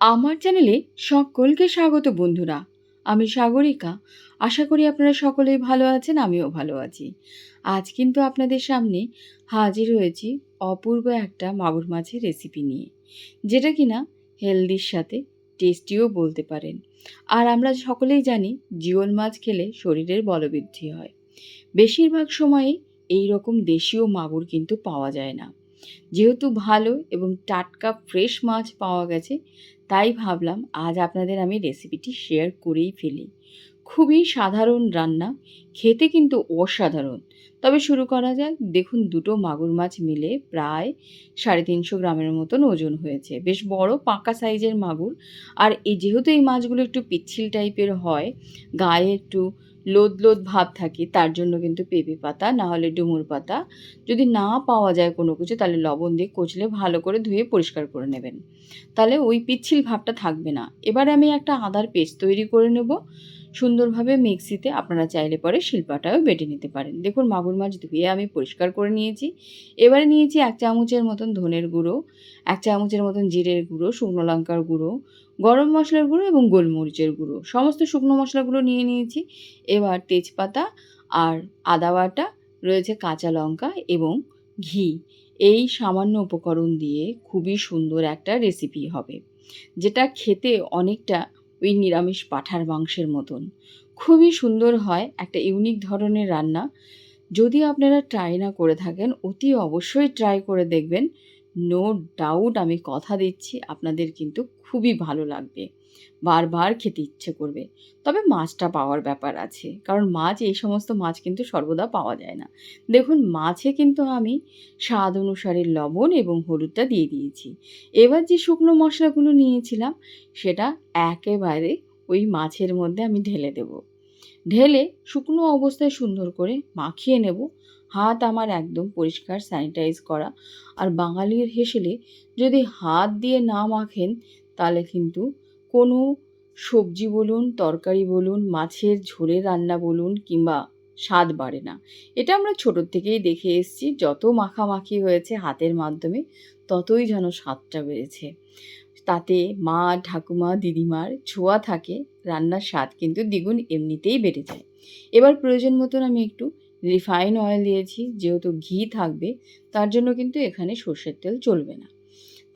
আমার চ্যানেলে সকলকে স্বাগত বন্ধুরা। আমি সাগরিকা। আশা করি আপনারা সকলেই ভালো আছেন, আমিও ভালো আছি। আজ কিন্তু আপনাদের সামনে হাজির হয়েছি অপূর্ব একটা মাগুর মাছের রেসিপি নিয়ে, যেটা কিনা হেলদির সাথে টেস্টিও বলতে পারেন। আর আমরা সকলেই জানি জিওল মাছ খেলে শরীরের বলবৃদ্ধি হয়। বেশিরভাগ সময়ে এই রকম দেশীয় মাগুর কিন্তু পাওয়া যায় না। যেহেতু ভালো এবং টাটকা ফ্রেশ মাছ পাওয়া গেছে তাই ভাবলাম আজ আপনাদের আমি রেসিপিটি শেয়ার করেই ফেলি। খুবই সাধারণ রান্না, খেতে কিন্তু অসাধারণ। তবে শুরু করা যাক, দেখুন দুটো মাগুর মাছ মিলে প্রায় সাড়ে তিনশো গ্রামের মতন ওজন হয়েছে। বেশ বড়, পাকা সাইজের মাগুর। আর এই যেহেতু এই মাছগুলো একটু পিচ্ছিল টাইপের হয়, গায়ে একটু লোদ লোদ ভাব থাকে, তার জন্য কিন্তু পেঁপে পাতা, না হলে ডুমুর পাতা। যদি না পাওয়া যায় কোনো কিছু, তাহলে লবণ দিয়ে কচলে ভালো করে ধুয়ে পরিষ্কার করে নেবেন। তাহলে ওই পিচ্ছিল ভাবটা থাকবে না। এবার আমি একটা আদার পেস্ট তৈরি করে নেব। সুন্দরভাবে মিক্সিতে আপনারা চাইলে পরে শিল্পাটাও বেটে নিতে পারেন। দেখুন, মাগুর মাছ ধুয়ে আমি পরিষ্কার করে নিয়েছি। এবারে নিয়েছি এক চামচের মতন ধনের গুঁড়ো, এক চামচের মতন জিরের গুঁড়ো, শুকনো লঙ্কার গুঁড়ো গরম মশলার গুঁড়ো এবং গোলমরিচের গুঁড়ো। সমস্ত শুকনো মশলাগুলো নিয়ে নিয়েছি। এবার তেজপাতা আর আদা বাটা, রয়েছে কাঁচা লঙ্কা এবং ঘি। এই সামান্য উপকরণ দিয়ে খুবই সুন্দর একটা রেসিপি হবে, যেটা খেতে অনেকটা ওই নিরামিষ পাঠার মাংসের মতন। খুবই সুন্দর হয়, একটা ইউনিক ধরনের রান্না। যদি আপনারা ট্রাই না করে থাকেন, অতি অবশ্যই ট্রাই করে দেখবেন। নো ডাউট আমি কথা দিচ্ছি, আপনাদের কিন্তু খুবই ভালো লাগবে। বারবার খেতে ইচ্ছে করবে। তবে মাছটা পাওয়ার ব্যাপার আছে। কারণ মাছ, এই সমস্ত মাছ কিন্তু সর্বদা পাওয়া যায় না। দেখুন, মাছে কিন্তু আমি স্বাদ অনুসারে লবণ এবং হলুদটা দিয়ে দিয়েছি। এবার যে শুকনো মশলাগুলো নিয়েছিলাম, সেটা একেবারে ওই মাছের মধ্যে আমি ঢেলে দেব। ঢেলে শুকনো অবস্থায় সুন্দর করে মাখিয়ে নেব। হাত আমার একদম পরিষ্কার স্যানিটাইজ করা। আর বাঙালির হেসেলে যদি হাত দিয়ে না মাখেন, তাহলে কিন্তু কোনো সবজি বলুন, তরকারি বলুন, মাছের ঝোলের রান্না বলুন কিংবা স্বাদ বাড়ে না। এটা আমরা ছোটোর থেকেই দেখে এসেছি, যত মাখামাখি হয়েছে হাতের মাধ্যমে, ততই যেন স্বাদটা বেড়েছে। তাতে মা, ঠাকুমা, দিদিমার ছোঁয়া থাকে, রান্নার স্বাদ কিন্তু দ্বিগুণ এমনিতেই বেড়ে যায়। এবার প্রয়োজন মতন আমি একটু রিফাইন অয়েল দিয়েছি, যেহেতু ঘি থাকবে, তার জন্য কিন্তু এখানে সর্ষের তেল চলবে না।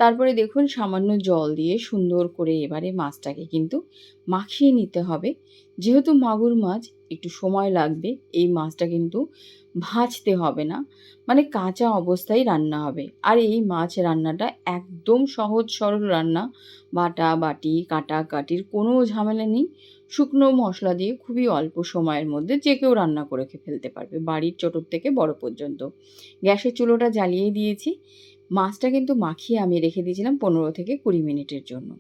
তারপরে দেখুন, সামান্য জল দিয়ে সুন্দর করে এবারে মাছটাকে কিন্তু মাখিয়ে নিতে হবে। যেহেতু মাগুর মাছ, একটু সময় লাগবে, এই মাছটা কিন্তু ভাজতে হবে না মানে কাঁচা অবস্থায় রান্না হবে। আর এই মাছ রান্নাটা একদম সহজ সরল রান্না, বাটা, বাটি, কাটা, কাটির কোনো ঝামেলা নেই। শুকনো মশলা দিয়ে খুবই অল্প সময়ের মধ্যে যে কেউ রান্না করে খেয়ে ফেলতে পারবে বাড়ির ছোটোর থেকে বড় পর্যন্ত। গ্যাসের চুলোটা জ্বালিয়ে দিয়েছি। মাছটা কিন্তু মাখিয়ে আমি রেখে দিয়েছিলাম পনেরো থেকে কুড়ি মিনিটের জন্য।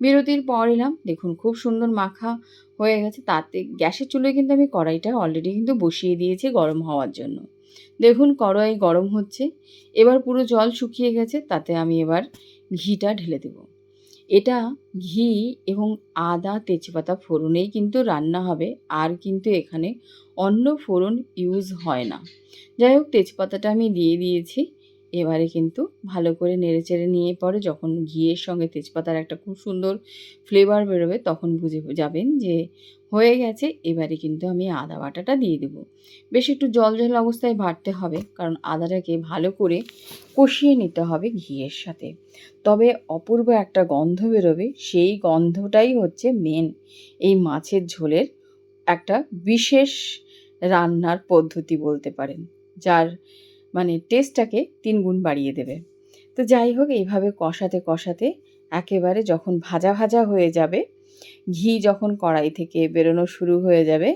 বিরতির পর এলাম, দেখুন খুব সুন্দর মাখা হয়ে গেছে। তাতে গ্যাসের চুলোয় কিন্তু আমি কড়াইটা অলরেডি কিন্তু বসিয়ে দিয়েছি গরম হওয়ার জন্য। দেখুন কড়াই গরম হচ্ছে, এবার পুরো জল শুকিয়ে গেছে, তাতে আমি এবার ঘিটা ঢেলে দেব। এটা ঘি এবং আদা, তেজপাতা ফোড়নেই কিন্তু রান্না হবে। আর কিন্তু এখানে অন্য ফোড়ন ইউজ হয় না। যাই হোক, তেজপাতাটা আমি দিয়ে দিয়েছি। এবারে কিন্তু ভালো করে নেড়েচেড়ে নিয়ে পরে যখন ঘিয়ের সঙ্গে তেজপাতার একটা খুব সুন্দর ফ্লেভার বেরোবে তখন বুঝে যাবেন যে হয়ে গেছে, এবারে কিন্তু আমি আদা বাটাটা দিয়ে দেবো। বেশ একটু জল জল অবস্থায় ভাটতে হবে কারণ আদাটাকে ভালো করে কষিয়ে নিতে হবে ঘিয়ের সাথে। তবে অপূর্ব একটা গন্ধ বেরোবে, সেই গন্ধটাই হচ্ছে মেন এই মাছের ঝোলের একটা বিশেষ রান্নার পদ্ধতি বলতে পারেন, যার মানে টেস্টটাকে তিন গুণ বাড়িয়ে দেবে। তো যাই হোক, এইভাবে কষাতে কষাতে একেবারে যখন ভাজা ভাজা হয়ে যাবে, ঘি যখন কড়াই থেকে বেরোনো শুরু হয়ে যাবে,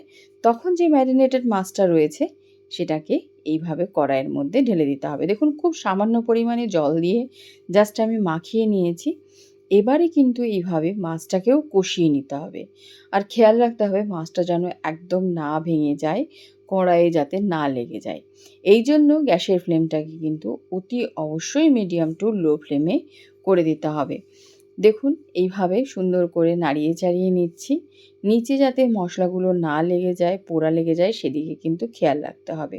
তখন যে ম্যারিনেটেড মাছটা রয়েছে, সেটাকে এইভাবে কড়াইয়ের মধ্যে ঢেলে দিতে হবে। দেখুন, খুব সামান্য পরিমাণে জল দিয়ে জাস্ট আমি মাখিয়ে নিয়েছি। এবারে কিন্তু এইভাবে মাছটাকেও কষিয়ে নিতে হবে। আর খেয়াল রাখতে হবে মাছটা যেন একদম না ভেঙে যায়, কড়াইয়ে যাতে না লেগে যায়। এই জন্য গ্যাসের ফ্লেমটাকে কিন্তু অতি অবশ্যই মিডিয়াম টু লো ফ্লেমে করে দিতে হবে। দেখুন, এইভাবে সুন্দর করে নাড়িয়ে চাড়িয়ে নিচ্ছি। নিচে যাতে মশলাগুলো না লেগে যায়, পোড়া লেগে যায়, সেদিকে কিন্তু খেয়াল রাখতে হবে।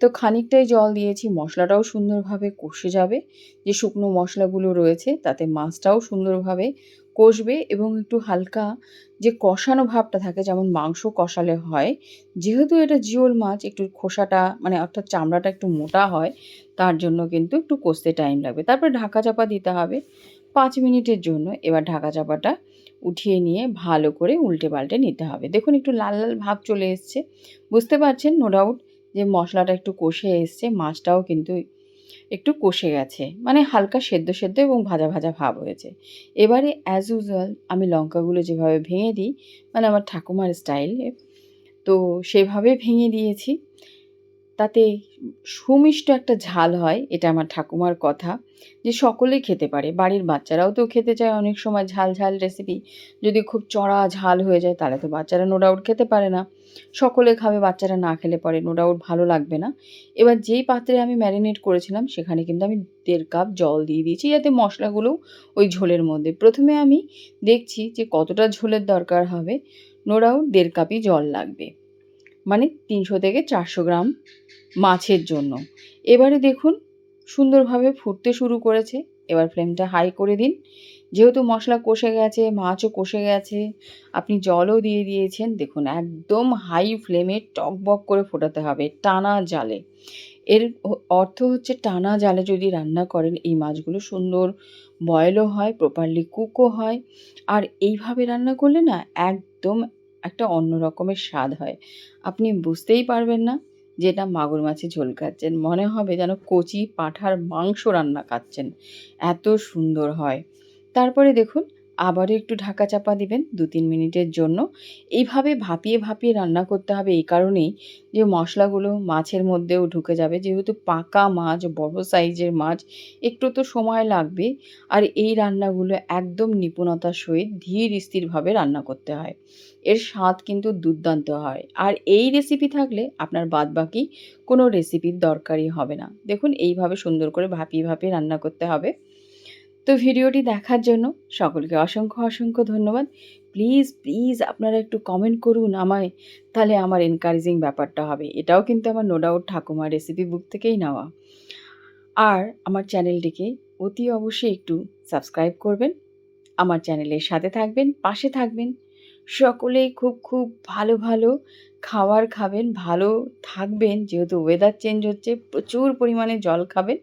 তো খানিকটাই জল দিয়েছি, মশলাটাও সুন্দরভাবে কষে যাবে। যে শুকনো মশলাগুলো রয়েছে, তাতে মাছটাও সুন্দরভাবে কষবে এবং একটু হালকা যে কষানো ভাবটা থাকে, যেমন মাংস কষালে হয়, যেহেতু এটা জিওল মাছ, একটু খোসাটা মানে অর্থাৎ চামড়াটা একটু মোটা হয়, তার জন্য কিন্তু একটু কষতে টাইম লাগবে। তারপরে ঢাকা চাপা দিতে হবে পাঁচ মিনিটের জন্য। এবার ঢাকা চাপাটা উঠিয়ে নিয়ে ভালো করে উল্টে পাল্টে নিতে হবে। দেখুন, একটু লাল লাল ভাব চলে এসছে। বুঝতে পারছেন? নো ডাউট যে মশলাটা একটু কষে এসছে, মাছটাও কিন্তু একটু কষে গেছে। মানে হালকা সেদ্ধ সেদ্ধ এবং ভাজা ভাজা ভাব হয়েছে। এবারে অ্যাজ ইউজুয়াল আমি লঙ্কাগুলো যেভাবে ভেঙে দিই মানে আমার ঠাকুমার স্টাইলে তো সেভাবে ভেঙে দিয়েছি। তাতে সুমিষ্ট একটা ঝাল হয়, এটা আমার ঠাকুমার কথা, যে সকলেই খেতে পারে। বাড়ির বাচ্চারাও তো খেতে চায় অনেক সময় ঝাল ঝাল রেসিপি যদি খুব চড়া ঝাল হয়ে যায়, তাহলে তো বাচ্চারা নো ডাউট খেতে পারে না। সকলে খাবে, বাচ্চারা না খেলে পরে নো ডাউট ভালো লাগবে না। এবার যেই পাত্রে আমি ম্যারিনেট করেছিলাম, সেখানে কিন্তু আমি দেড় কাপ জল দিয়ে দিয়েছি, যাতে মশলাগুলো ওই ঝোলের মধ্যে। প্রথমে আমি দেখছি যে কতটা ঝোলের দরকার হবে নো ডাউট দেড় কাপই জল লাগবে মানে তিনশো থেকে চারশো গ্রাম মাছের জন্য। এবারে দেখুন, সুন্দরভাবে ফুটতে শুরু করেছে, এবার ফ্লেমটা হাই করে দিন। যেহেতু মশলা কষে গেছে, মাছও কষে গেছে, আপনি জলও দিয়ে দিয়েছেন, দেখুন একদম হাই ফ্লেমে টকবক করে ফোটাতে হবে টানা জালে। এর অর্থ হচ্ছে টানা জালে যদি রান্না করেন, এই মাছগুলো সুন্দর বয়েলও হয় প্রপারলি কুকও হয়, আর এইভাবে রান্না করলে না একদম একটা অন্য রকমের স্বাদ হয়। আপনি বুঝতেই পারবেন না যে এটা মাগুর মাছের ঝোল খাচ্ছেন, মনে হবে যেন কচি পাঁঠার মাংস রান্না খাচ্ছেন, এত সুন্দর হয়। তারপরে দেখুন, আবারও একটু ঢাকা চাপা দিবেন দু তিন মিনিটের জন্য। এইভাবে ভাপিয়ে ভাপিয়ে রান্না করতে হবে এই কারণেই যে মশলাগুলো মাছের মধ্যেও ঢুকে যাবে। যেহেতু পাকা মাছ, বড় সাইজের মাছ, একটু তো সময় লাগবে। আর এই রান্নাগুলো একদম নিপুণতার সহিত ধীর স্থিরভাবে রান্না করতে হয়। এর স্বাদ কিন্তু দুর্দান্ত হয়। আর এই রেসিপি থাকলে আপনার বাদ বাকি কোনো রেসিপির দরকারই হবে না। দেখুন, এইভাবে সুন্দর করে ভাপিয়ে ভাপিয়ে রান্না করতে হবে। তো ভিডিওটি দেখার জন্য সকলকে অসংখ্য অসংখ্য ধন্যবাদ। প্লিজ প্লিজ আপনারা একটু কমেন্ট করুন আমায়, তাহলে আমার এনকারেজিং ব্যাপারটা হবে। এটাও কিন্তু আমার নো ডাউট ঠাকুমার রেসিপি বুক থেকেই নেওয়া। আর আমার চ্যানেলটিকে অতি অবশ্যই একটু সাবস্ক্রাইব করবেন। আমার চ্যানেলের সাথে থাকবেন, পাশে থাকবেন। সকলেই খুব খুব ভালো ভালো খাবার খাবেন, ভালো থাকবেন। যেহেতু ওয়েদার চেঞ্জ হচ্ছে, প্রচুর পরিমাণে জল খাবেন।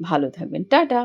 ভালো থাকবেন। টাটা!